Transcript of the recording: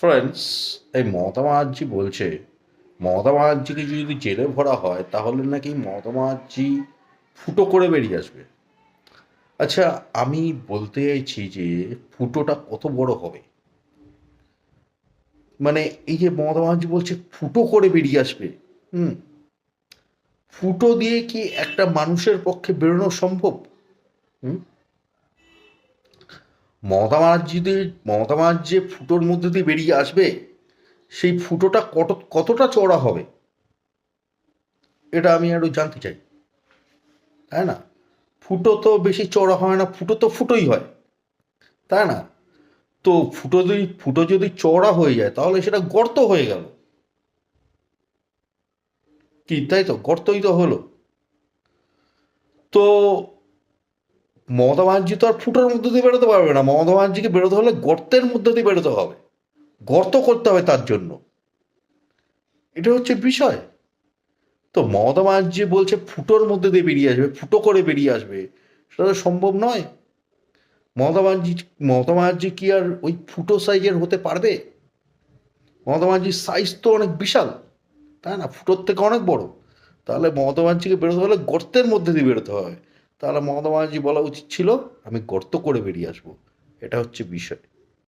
Friends এই মমতা ব্যানার্জি বলছে, মমতা ব্যানার্জিকে যদি জেলে ভরা হয়, তাহলে নাকি মমতা ব্যানার্জি ফুটো করে বেরিয়ে আসবে। আচ্ছা আমি বলতে চাইছি যে ফুটোটা কত বড় হবে? মানে এই যে মমতা ব্যানার্জি বলছে ফুটো করে বেরিয়ে আসবে, হুম? ফুটো দিয়ে কি একটা মানুষের পক্ষে বেরোনো সম্ভব? হুম? মমতা ব্যানার্জিতে মমতা ব্যানার্জি ফুটোর মধ্যে দিয়ে বেরিয়ে আসবে, সেই ফুটোটা কত, কতটা চওড়া হবে? এটা আমি আরও জানতে চাই। তাই না? ফুটো তো বেশি চড়া হয় না, ফুটো তো ফুটোই হয়। তাই না? তো ফুটো যদি ফুটো যদি চওড়া হয়ে যায়, তাহলে সেটা গর্ত হয়ে গেল। কি, তাই তো? গর্তই তো হলো। তো মমতা ব্যানার্জি তো আর ফুটোর মধ্যে দিয়ে বেরোতে পারবে না। মমতা ব্যানার্জিকে বেরোতে হলে গর্তের মধ্যে দিয়ে বেরোতে হবে। গর্ত করতে হবে তার জন্য। এটা হচ্ছে বিষয়। তো মমতা ব্যানার্জি বলছে ফুটোর মধ্যে দিয়ে বেরিয়ে আসবে, ফুটো করে বেরিয়ে আসবে। সেটা তো সম্ভব নয়। মমতা ব্যানার্জি মমতা ব্যানার্জি কি আর ওই ফুটো সাইজের হতে পারবে? মমতা ব্যানার্জির সাইজ তো অনেক বিশাল। তাই না? ফুটোর থেকে অনেক বড়। তাহলে মমতা ব্যানার্জিকে বেরোতে হলে গর্তের মধ্যে দিয়ে বেরোতে হবে। তাহলে মমতা ব্যানার্জি বলা উচিত ছিল আমি গর্ত করে বেরিয়ে আসব। এটা হচ্ছে বিষয়।